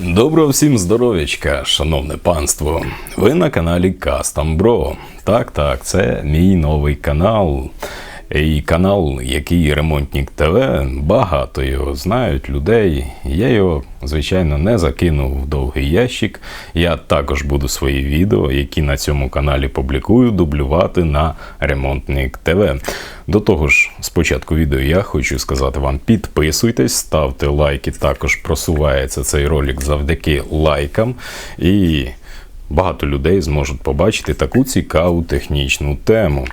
Доброго всім здоров'ячка, шановне панство. Ви на каналі Custom Bro. Так, так, це мій новий канал. І канал, який Ремонтник ТВ, багато його знають людей. Я його, звичайно, не закинув в довгий ящик. Я також буду свої відео, які на цьому каналі публікую, дублювати на Ремонтник ТВ. До того ж, спочатку відео я хочу сказати вам: підписуйтесь, ставте лайки. Також просувається цей ролик завдяки лайкам. І багато людей зможуть побачити таку цікаву технічну тему.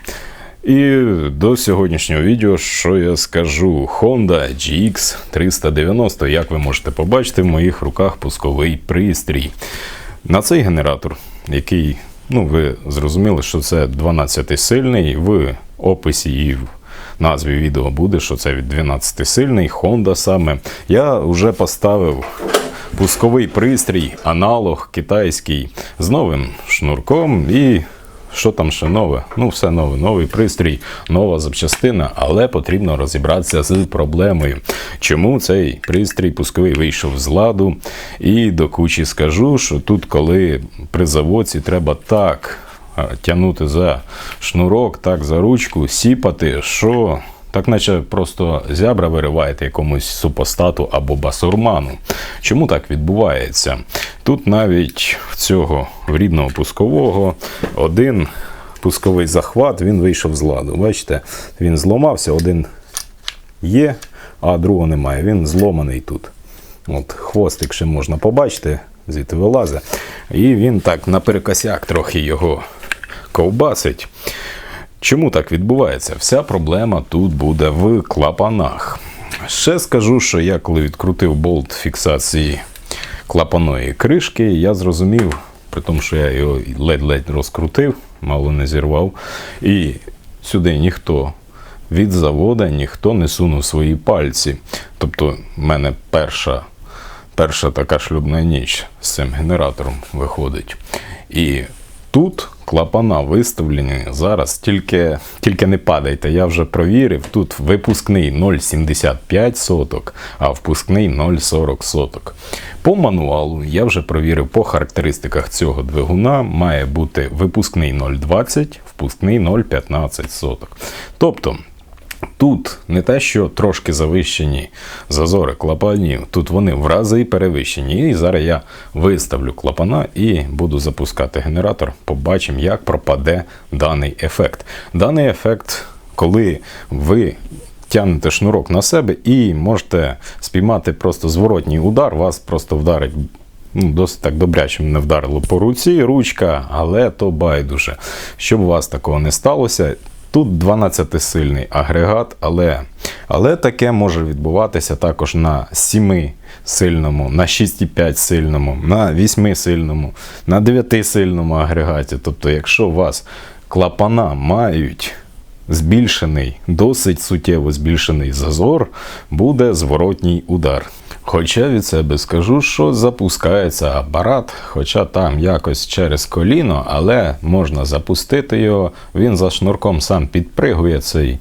І до сьогоднішнього відео, що я скажу, Honda GX 390, як ви можете побачити, в моїх руках пусковий пристрій. На цей генератор, який, ну ви зрозуміли, що це 12-сильний, в описі і в назві відео буде, що це від 12-сильний, Honda саме. Я вже поставив пусковий пристрій, аналог китайський з новим шнурком і що там ще нове? Ну, все нове, новий пристрій, нова запчастина, але потрібно розібратися з проблемою. Чому цей пристрій пусковий вийшов з ладу? І до кучі скажу, що тут, коли при заводці треба так тягнути за шнурок, так за ручку, сіпати, що так наче просто зябра вириваєте якомусь супостату або басурману. Чому так відбувається? Тут навіть в цього рідного пускового один пусковий захват він вийшов з ладу. Бачите, він зламався, один є, а другого немає. Він зломаний тут. От Хвостик ще можна побачити, звідти вилазить. І він так наперекосяк трохи його ковбасить. Чому так відбувається? Вся проблема тут буде в клапанах. Ще скажу, що я коли відкрутив болт фіксації клапаної кришки, я зрозумів, при тому, що я його ледь-ледь розкрутив, мало не зірвав. І сюди ніхто від завода ніхто не сунув свої пальці. Тобто, в мене перша перша така шлюбна ніч з цим генератором виходить. І тут клапана виставлені. Зараз тільки тільки не падайте. Я вже провірив. Тут випускний 0,75 соток, а впускний 0,40 соток. По мануалу я вже провірив по характеристиках цього двигуна. Має бути випускний 0,20, впускний 0,15 соток. Тобто. Тут не те, що трошки завищені зазори клапанів, тут вони в рази перевищені. І зараз я виставлю клапана і буду запускати генератор. Побачимо, як пропаде даний ефект. Даний ефект, коли ви тягнете шнурок на себе і можете спіймати просто зворотній удар, вас просто вдарить. Ну, Досить так добряче мене вдарило по руці, ручка, але то байдуже. Щоб у вас такого не сталося, Тут 12-сильний агрегат, але але таке може відбуватися також на 7-сильному, на 6,5 сильному, на 8-сильному, на 9-сильному агрегаті. Тобто, якщо у вас клапана мають збільшений, досить суттєво збільшений зазор, буде зворотній удар. Хоча від себе скажу, що запускається апарат, хоча там якось через коліно, але можна запустити його, він за шнурком сам підпригує цей,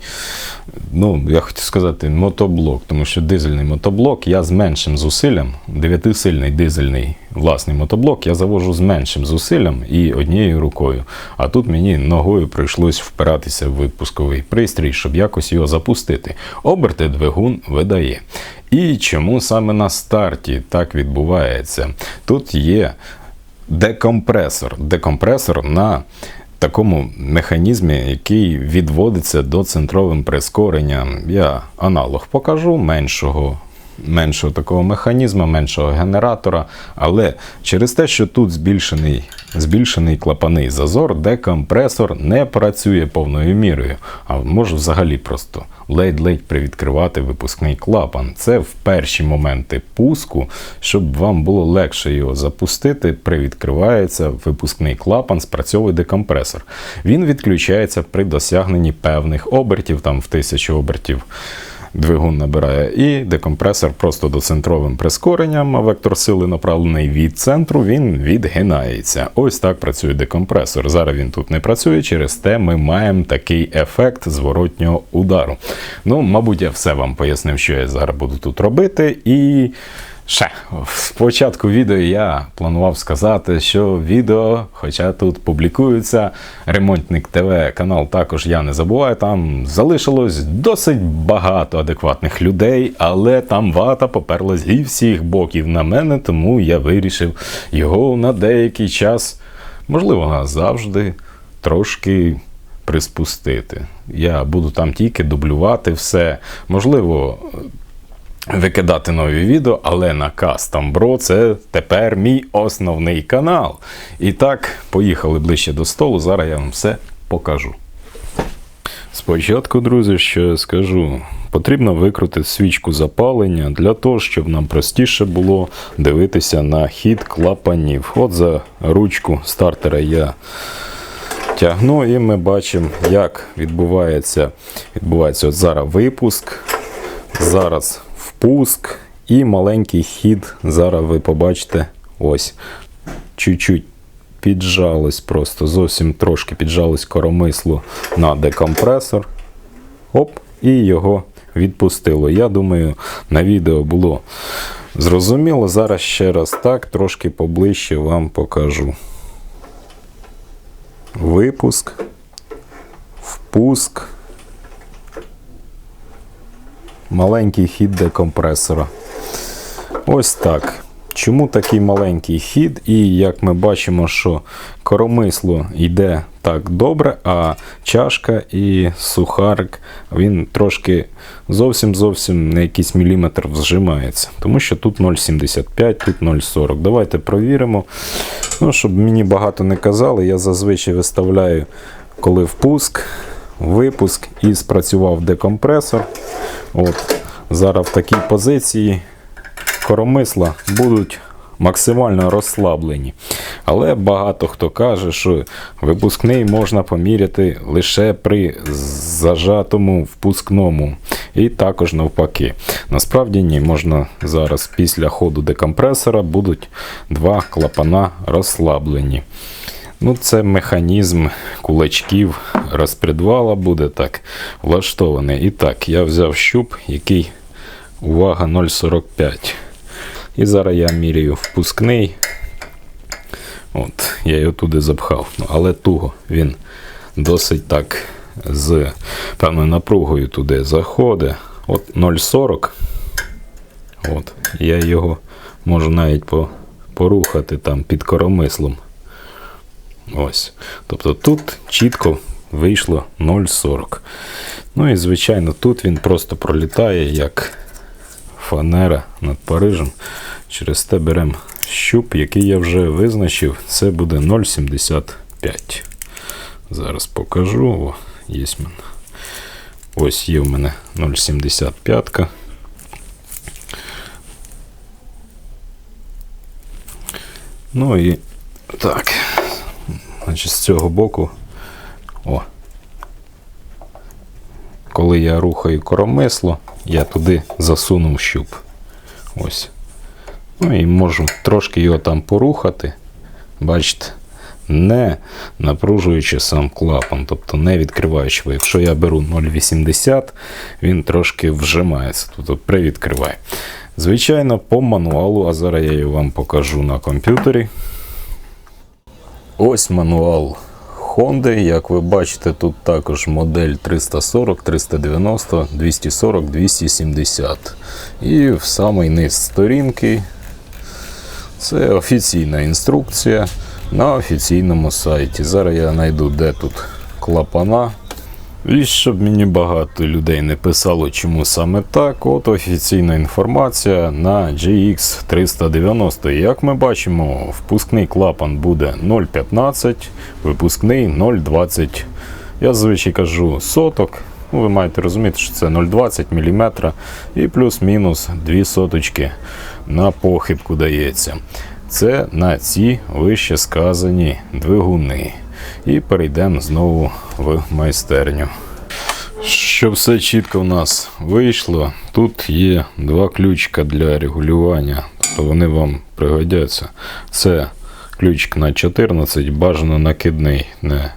ну, я хотів сказати, мотоблок, тому що дизельний мотоблок я з меншим зусиллям, 9-сильний дизельний власний мотоблок, я завожу з меншим зусиллям і однією рукою. А тут мені ногою прийшлось впиратися в випусковий пристрій, щоб якось його запустити. Оберти двигун видає. І чому саме на старті так відбувається? Тут є декомпресор. Декомпресор на такому механізмі, який відводиться до центровим прискоренням. Я аналог покажу меншого меншого такого механізму, меншого генератора. Але через те, що тут збільшений збільшений клапаний зазор, декомпресор не працює повною мірою, а може взагалі просто ледь-ледь привідкривати випускний клапан. Це в перші моменти пуску, щоб вам було легше його запустити, привідкривається випускний клапан, спрацьовує декомпресор. Він відключається при досягненні певних обертів, там в тисячі обертів двигун набирає, і декомпресор просто доцентровим прискоренням, а вектор сили направлений від центру, він відгинається. Ось так працює декомпресор. Зараз він тут не працює, через те ми маємо такий ефект зворотнього удару. Ну, мабуть, я все вам пояснив, що я зараз буду тут робити. І Ще спочатку відео я планував сказати, що відео, хоча тут публікується ремонтник ТВ канал, також я не забуваю. Там залишилось досить багато адекватних людей, але там вата поперлась зі всіх боків на мене, тому я вирішив його на деякий час, можливо, назавжди, трошки приспустити. Я буду там тільки дублювати все. Можливо, викидати нові відео, але на Custom Bro це тепер мій основний канал. І так, поїхали ближче до столу. Зараз я вам все покажу. Спочатку, друзі, що я скажу, потрібно викрутити свічку запалення для того, щоб нам простіше було дивитися на хід клапанів. От за ручку стартера я тягну, і ми бачимо, як відбувається, відбувається от зараз випуск, зараз впуск і маленький хід. Зараз ви побачите ось чуть-чуть піджалось, просто зовсім трошки піджалось коромисло на декомпресор. Оп, і його відпустило. Я думаю, на відео було зрозуміло. Зараз ще раз так, трошки поближче вам покажу. Випуск, впуск. Маленький хід декомпресора. Ось так. Чому такий маленький хід? І як ми бачимо, що коромисло йде так добре, а чашка і сухарик він трошки зовсім-зовсім на якийсь міліметр зжимається. Тому що тут 0,75, тут 0,40. Давайте провіримо. Ну, Щоб мені багато не казали, я зазвичай виставляю, коли впуск, випуск і спрацював декомпресор. От, Зараз в такій позиції коромисла будуть максимально розслаблені. Але багато хто каже, що випускний можна поміряти лише при зажатому впускному. І також навпаки. Насправді ні, можна зараз після ходу декомпресора будуть два клапана розслаблені. Ну, Це механізм кулачків розпредвала буде так влаштований. І так, я взяв щуп, який, увага, 0,45. І зараз я міряю впускний. От, Я його туди запхав. Ну, але туго він досить так з певною напругою туди заходить. От 0,40. От, Я його можу навіть порухати там під коромислом. Ось. Тобто тут чітко вийшло 0,40. Ну і, звичайно, тут він просто пролітає як фанера над Парижем. Через те беремо щуп, який я вже визначив. Це буде 0,75. Зараз покажу. О, є в мене. Ось є в мене 0,75. Ну і так. Значить, з цього боку. О. Коли я рухаю коромисло, я туди засунув щуп. Ось. Ну і можу трошки його там порухати. Бачите, не напружуючи сам клапан, тобто не відкриваючи. Бо якщо я беру 0,80, він трошки вжимається, тобто привідкриває. Звичайно, по мануалу, а зараз я його вам покажу на комп'ютері. Ось мануал Honda. Як ви бачите, тут також модель 340, 390, 240, 270. І в самий низ сторінки це офіційна інструкція на офіційному сайті. Зараз я знайду, де тут клапана. І щоб мені багато людей не писало, чому саме так, от офіційна інформація на GX 390. Як ми бачимо, впускний клапан буде 0,15, випускний 0,20. Я зазвичай кажу соток. Ну, Ви маєте розуміти, що це 0,20 мм і плюс-мінус 2 соточки на похибку дається. Це на ці вище сказані двигуни. І перейдемо знову в майстерню. Щоб все чітко в нас вийшло, тут є два ключика для регулювання, тобто вони вам пригодяться. Це ключик на 14, бажано накидний, не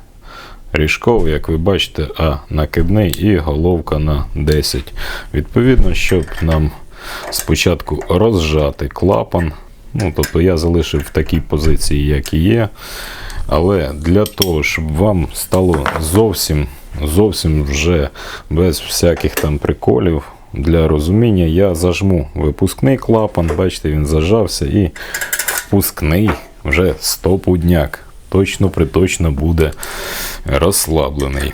ріжковий, як ви бачите, а накидний і головка на 10. Відповідно, щоб нам спочатку розжати клапан. Ну, тобто я залишив в такій позиції, як і є. Але для того, щоб вам стало зовсім, зовсім вже без всяких там приколів, для розуміння, я зажму випускний клапан, бачите, він зажався, і впускний вже стопудняк. Точно приточно буде розслаблений.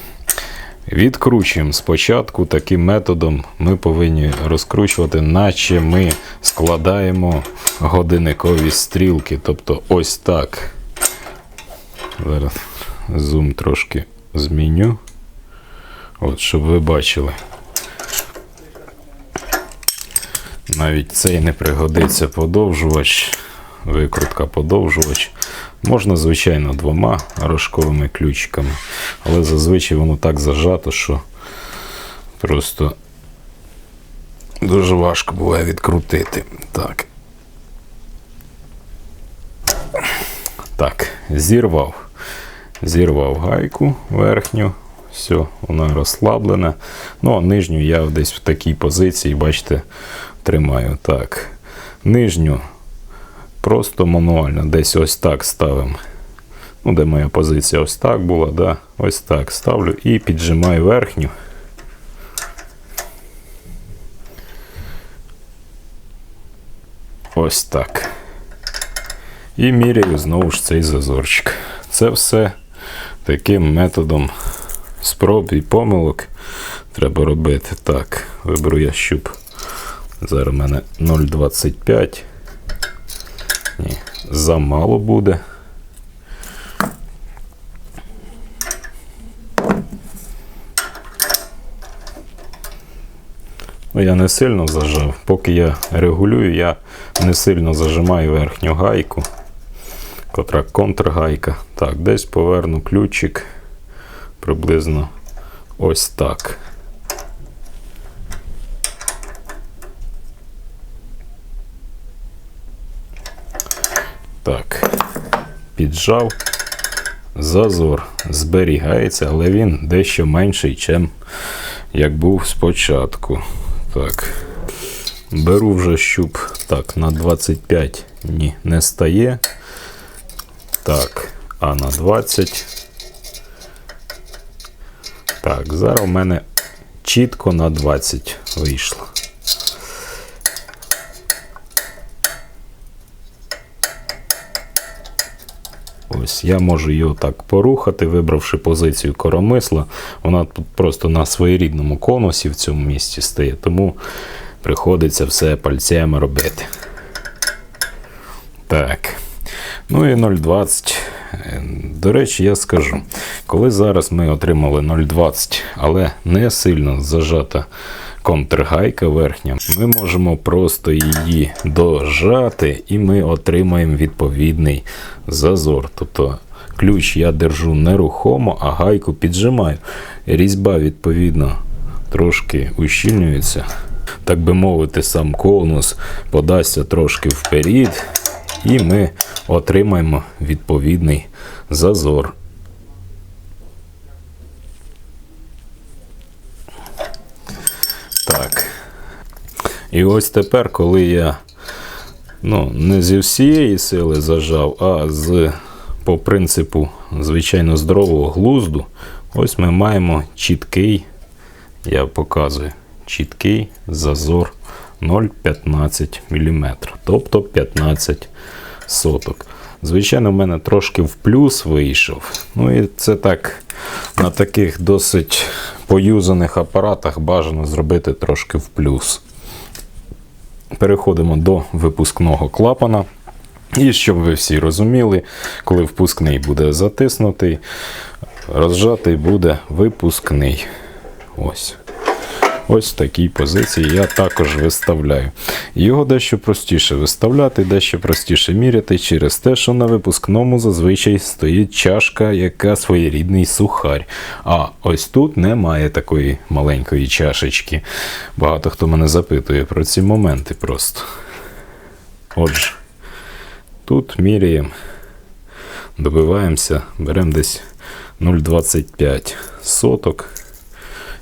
Відкручуємо спочатку таким методом ми повинні розкручувати, наче ми складаємо годинникові стрілки. Тобто ось так. Зараз зум трошки зміню. От, щоб ви бачили. Навіть цей не пригодиться подовжувач, викрутка подовжувач. Можна, звичайно, двома рожковими ключиками, але зазвичай воно так зажато, що просто дуже важко буває відкрутити. Так. Так, зірвав. Зірвав гайку верхню. Все, вона розслаблена. Ну, а нижню я десь в такій позиції, бачите, тримаю. Так. Нижню просто мануально десь ось так ставимо. Ну, де моя позиція ось так була, да? ось так ставлю і піджимаю верхню. Ось так. І міряю знову ж цей зазорчик. Це все таким методом спроб і помилок треба робити. Так, виберу я щуп. Зараз у мене 0,25. Ні, замало буде. Ну, я не сильно зажав. Поки я регулюю, я не сильно зажимаю верхню гайку, котра контргайка. Так, десь поверну ключик приблизно ось так. Так, піджав. Зазор зберігається, але він дещо менший, чим як був спочатку. Так. Беру вже щуп. Так, на 25 ні, не стає. Так, а на 20. Так, зараз у мене чітко на 20 вийшло. Ось я можу її так порухати, вибравши позицію коромисла. Вона тут просто на своєрідному конусі в цьому місці стає, тому приходиться все пальцями робити. Так. Ну і 0,20. Е, До речі, я скажу, коли зараз ми отримали 0,20, але не сильно зажата контргайка верхня, ми можемо просто її дожати і ми отримаємо відповідний зазор. Тобто ключ я держу нерухомо, а гайку піджимаю. Різьба, відповідно, трошки ущільнюється. Так би мовити, сам конус подасться трошки вперед, і ми отримаємо відповідний зазор. Так. І ось тепер, коли я ну, не зі всієї сили зажав, а з, по принципу, звичайно, здорового глузду, ось ми маємо чіткий, я показую, чіткий зазор 0,15 мм, тобто 15 соток. Звичайно, в мене трошки в плюс вийшов. Ну і це так на таких досить поюзаних апаратах бажано зробити трошки в плюс. Переходимо до випускного клапана. І щоб ви всі розуміли, коли впускний буде затиснутий, розжатий буде випускний. Ось. Ось в такій позиції я також виставляю. Його дещо простіше виставляти, дещо простіше міряти через те, що на випускному зазвичай стоїть чашка, яка своєрідний сухарь. А ось тут немає такої маленької чашечки. Багато хто мене запитує про ці моменти просто. Отже, тут міряємо, добиваємося, беремо десь 0,25 соток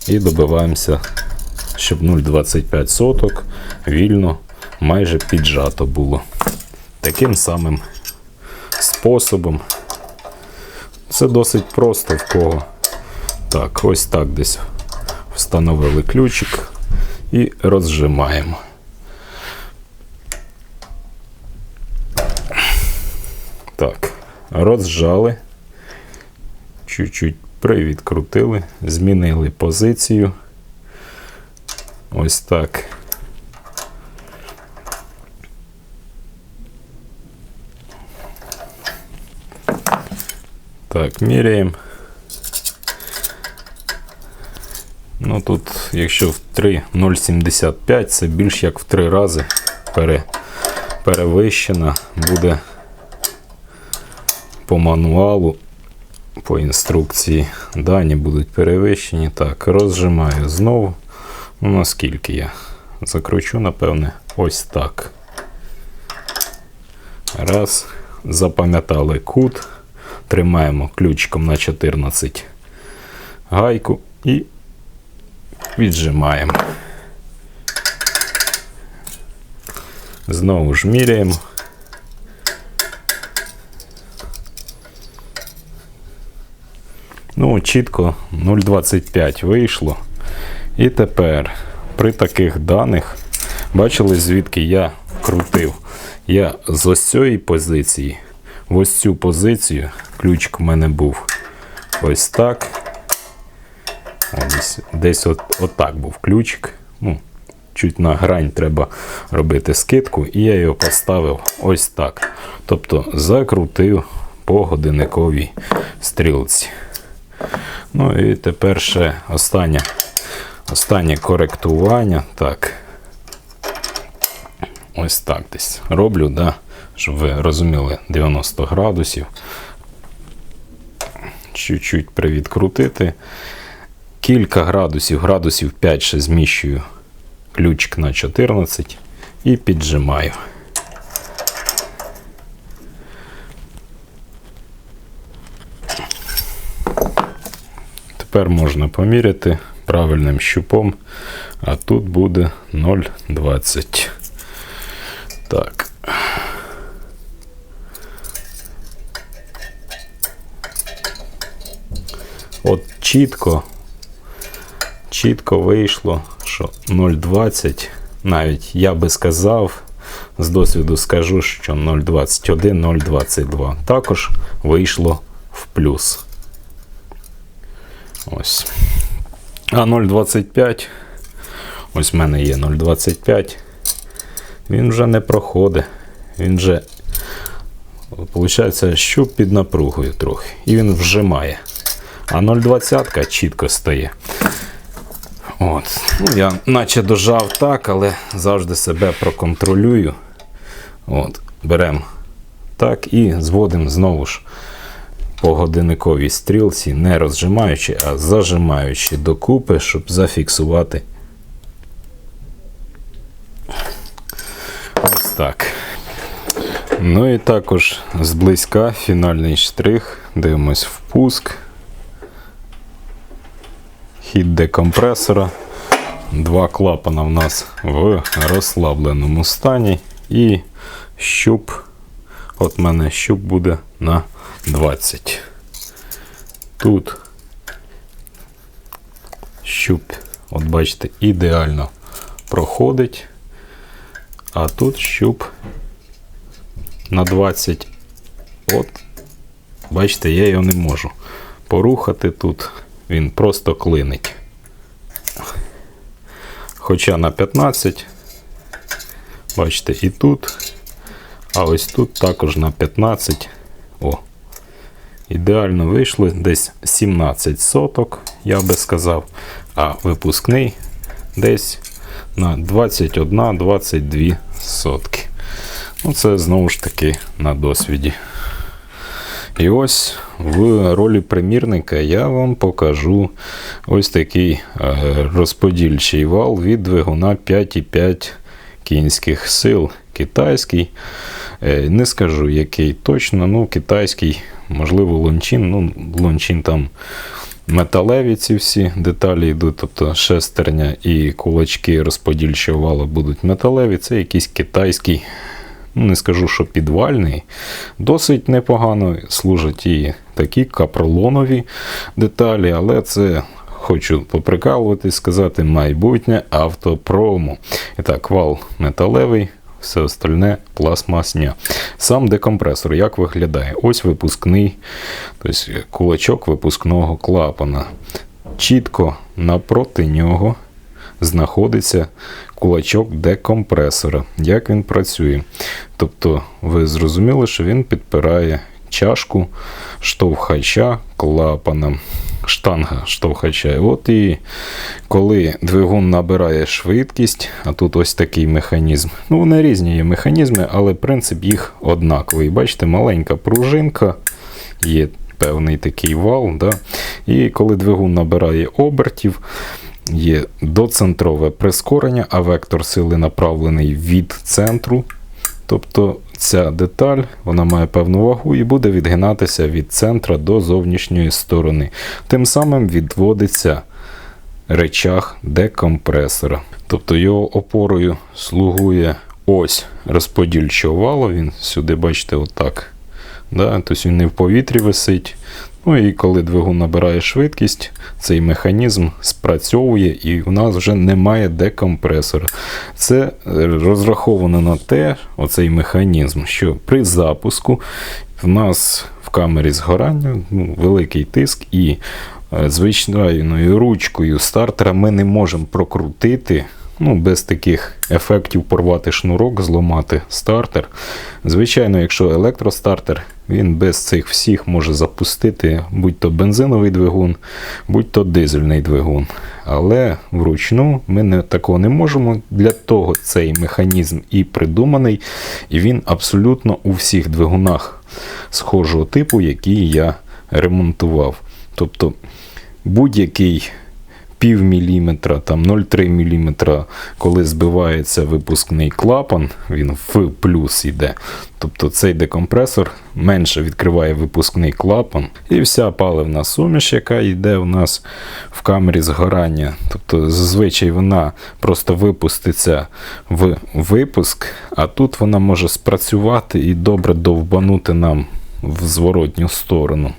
і добиваємося щоб 0,25 соток вільно майже піджато було. Таким самим способом. Це досить просто в кого. Так, ось так десь встановили ключик і розжимаємо. Так, розжали, чуть-чуть привідкрутили, змінили позицію. Ось так. Так, міряємо. Ну тут, якщо в 3,075, це більш як в 3 рази пере, перевищена буде по мануалу, по інструкції. Дані будуть перевищені. Так, розжимаю знову. Ну, наскільки я закручу, напевне, ось так. Раз. Запам'ятали кут. Тримаємо ключиком на 14 гайку і віджимаємо. Знову ж міряємо. Ну, чітко 0,25 вийшло. І тепер при таких даних, бачили, звідки я крутив. Я з ось цієї позиції, в ось цю позицію, ключик в мене був ось так. Ось, десь от, отак був ключик. Ну, чуть на грань треба робити скидку, і я його поставив ось так. Тобто закрутив по годинниковій стрілці. Ну і тепер ще останнє, останнє коректування. Так. Ось так десь роблю, да, щоб ви розуміли 90 градусів. Чуть-чуть привідкрутити. Кілька градусів, градусів 5 ще зміщую ключик на 14 і піджимаю. Тепер можна поміряти правильним щупом, а тут буде 0,20. Так. От чітко, чітко вийшло, що 0,20, навіть я би сказав, з досвіду скажу, що 0,21, 0,22. Також вийшло в плюс. Ось. А 0,25. Ось в мене є 0,25. Він вже не проходить. Він вже, виходить, щуп під напругою трохи. І він вжимає. А 0,20 чітко стає. От. Ну, Я наче дожав так, але завжди себе проконтролюю. От. Беремо так і зводимо знову ж по годинниковій стрілці, не розжимаючи, а зажимаючи докупи, щоб зафіксувати. Ось так. Ну і також зблизька фінальний штрих. Дивимось впуск. Хід декомпресора. Два клапана в нас в розслабленому стані. І щуп. От мене щуп буде на 20. Тут щуп, от бачите, ідеально проходить. А тут щуп на 20. От, бачите, я його не можу порухати тут. Він просто клинить. Хоча на 15, бачите, і тут, а ось тут також на 15. Ідеально вийшли десь 17 соток, я би сказав, а випускний десь на 21-22 сотки. Ну, це знову ж таки на досвіді. І ось в ролі примірника я вам покажу ось такий е, розподільчий вал від двигуна 5,5 кінських сил. Китайський. Е, Не скажу, який точно, ну китайський, можливо, лончин. Ну, лончин там металеві ці всі деталі йдуть, тобто шестерня і кулачки розподільчого вала будуть металеві. Це якийсь китайський, ну не скажу, що підвальний. Досить непогано служать і такі капролонові деталі, але це. Хочу поприкалуватись, сказати майбутнє автопрому. І так, вал металевий, все остальне пластмасня. Сам декомпресор як виглядає? Ось випускний, тобто кулачок випускного клапана. Чітко напроти нього знаходиться кулачок декомпресора. Як він працює? Тобто, ви зрозуміли, що він підпирає чашку штовхача клапана. Штанга штовхача. От і коли двигун набирає швидкість, а тут ось такий механізм. Ну, вони різні є механізми, але принцип їх однаковий. Бачите, маленька пружинка, є певний такий вал. Да? І коли двигун набирає обертів, є доцентрове прискорення, а вектор сили направлений від центру. Тобто ця деталь вона має певну вагу і буде відгинатися від центра до зовнішньої сторони. Тим самим відводиться речах декомпресора. Тобто його опорою слугує ось розподільчого валу. Він сюди, бачите, отак. Да? Тобто він не в повітрі висить. Ну і коли двигун набирає швидкість, цей механізм спрацьовує і у нас вже немає декомпресора. Це е, розраховано на те, оцей механізм, що при запуску в нас в камері згорання ну, великий тиск і е, звичайною ручкою стартера ми не можемо прокрутити. Ну, без таких ефектів порвати шнурок, зламати стартер. Звичайно, якщо електростартер, він без цих всіх може запустити будь-то бензиновий двигун, будь-то дизельний двигун. Але вручну ми не, такого не можемо. Для того цей механізм і придуманий, і він абсолютно у всіх двигунах схожого типу, які я ремонтував. Тобто будь-який пів міліметра, там 0,3 міліметра, коли збивається випускний клапан, він в плюс йде. Тобто цей декомпресор менше відкриває випускний клапан. І вся паливна суміш, яка йде у нас в камері згорання. Тобто зазвичай вона просто випуститься в випуск, а тут вона може спрацювати і добре довбанути нам в зворотню сторону.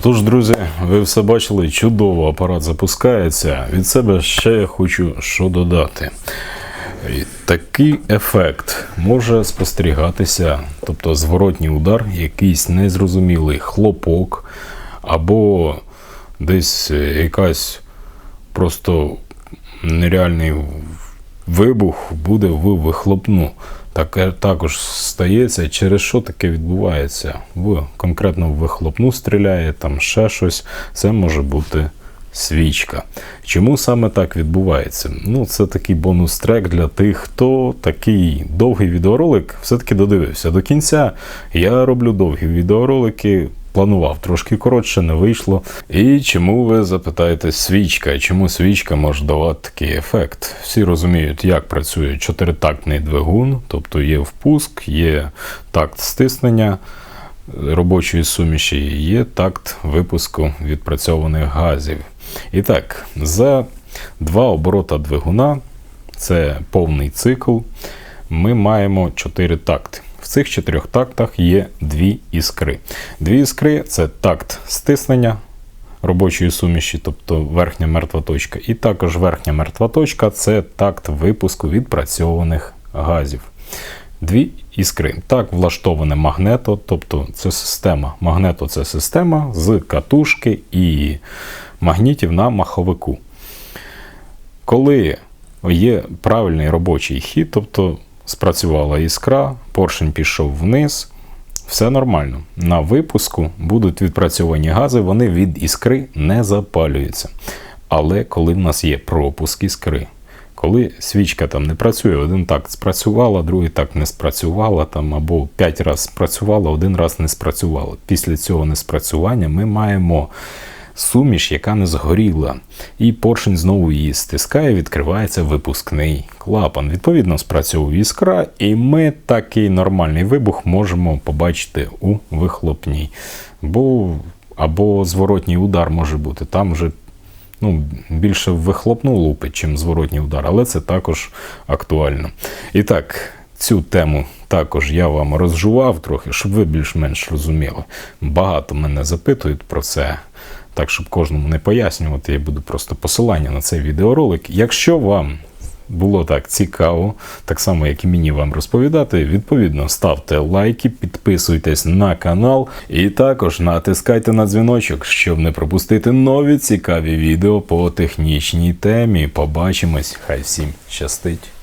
Отож, друзі, ви все бачили, чудово апарат запускається. Від себе ще я хочу що додати. І Такий ефект може спостерігатися, тобто зворотній удар, якийсь незрозумілий хлопок, або десь якась просто нереальний вибух буде в вихлопну. Таке також стається, через що таке відбувається. В конкретно в вихлопну стріляє, там ще щось. Це може бути свічка. Чому саме так відбувається? Ну, це такий бонус-трек для тих, хто такий довгий відеоролик все-таки додивився до кінця. Я роблю довгі відеоролики. Планував трошки коротше, не вийшло. І чому ви запитаєте свічка? Чому свічка може давати такий ефект? Всі розуміють, як працює чотиритактний двигун, тобто є впуск, є такт стиснення робочої суміші, є такт випуску відпрацьованих газів. І так, за два оборота двигуна, це повний цикл, ми маємо чотири такти. В цих чотирьох тактах є дві іскри. Дві іскри це такт стиснення робочої суміші, тобто верхня мертва точка. І також верхня мертва точка це такт випуску відпрацьованих газів. Дві іскри. Так влаштоване магнето, тобто це система. Магнето це система з катушки і магнітів на маховику. Коли є правильний робочий хід, тобто спрацювала іскра, поршень пішов вниз, все нормально. На випуску будуть відпрацьовані гази, вони від іскри не запалюються. Але коли в нас є пропуск іскри, коли свічка там не працює, один так спрацювала, другий так не спрацювала, там, або п'ять разів спрацювала, один раз не спрацювала. Після цього неспрацювання ми маємо суміш, яка не згоріла. І поршень знову її стискає, відкривається випускний клапан. Відповідно, спрацьовує іскра, і ми такий нормальний вибух можемо побачити у вихлопній. Бо або зворотній удар може бути. Там вже ну, більше вихлопну лупить, чим зворотній удар, але це також актуально. І так, цю тему також я вам розжував трохи, щоб ви більш-менш розуміли. Багато мене запитують про це. Так, щоб кожному не пояснювати, я буду просто посилання на цей відеоролик. Якщо вам було так цікаво, так само, як і мені вам розповідати, відповідно ставте лайки, підписуйтесь на канал і також натискайте на дзвіночок, щоб не пропустити нові цікаві відео по технічній темі. Побачимось, хай всім щастить!